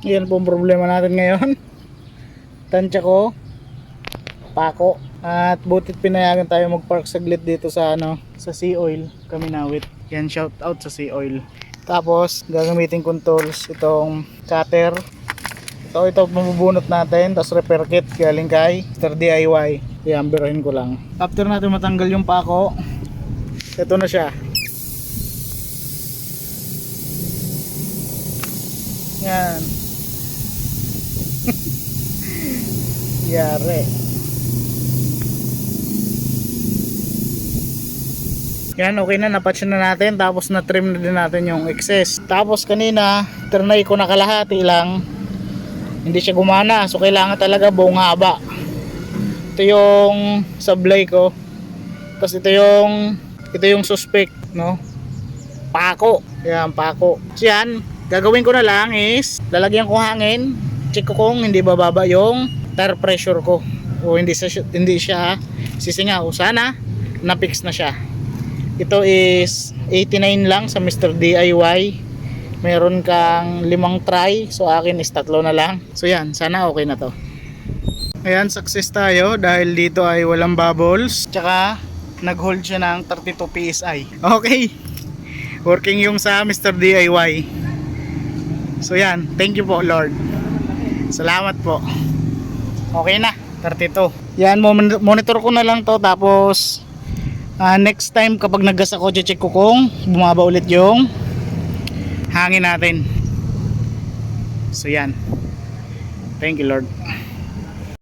Yan po ang problema natin ngayon. Tansya ko, pako. At butit pinayagan tayo mag-park saglit dito sa ano, sa Sea Oil, Kaminawit. Yan shout out sa Sea Oil. Tapos gagamitin kong tools itong cutter. Ito ito mabubunot natin, tapos repair kit galing kay Mr. DIY. Yan, biruin ko lang. After natin matanggal yung pako, ito na siya. Yan. Yari. Yan, okay na. Napatch na natin. Tapos na-trim na din natin yung excess. Tapos kanina, trinay ko na kalahati lang. Hindi siya gumana. So, kailangan talaga buong haba. Ito yung sablay ko. Tapos ito yung ito yung suspect, no? Pako. Yan, pako. So yan, gagawin ko na lang is lalagyan ko hangin. Check ko kung hindi bababa yung tire pressure ko. O hindi siya, hindi siya sisingaw. Sana na-fix na siya. Ito is 89 lang sa Mr. DIY. Meron kang limang try. So akin is tatlo na lang. So yan, sana okay na to. Ayan, success tayo dahil dito ay walang bubbles. Tsaka nag-hold siya ng 32 PSI. Okay. Working yung sa Mr. DIY. So yan, thank you po Lord. Salamat po. Okay na, 32. Yan, mon- monitor ko na lang to tapos ah, next time kapag naggas ako, check ko kung bumaba ulit yung hangin natin. So yan. Thank you Lord.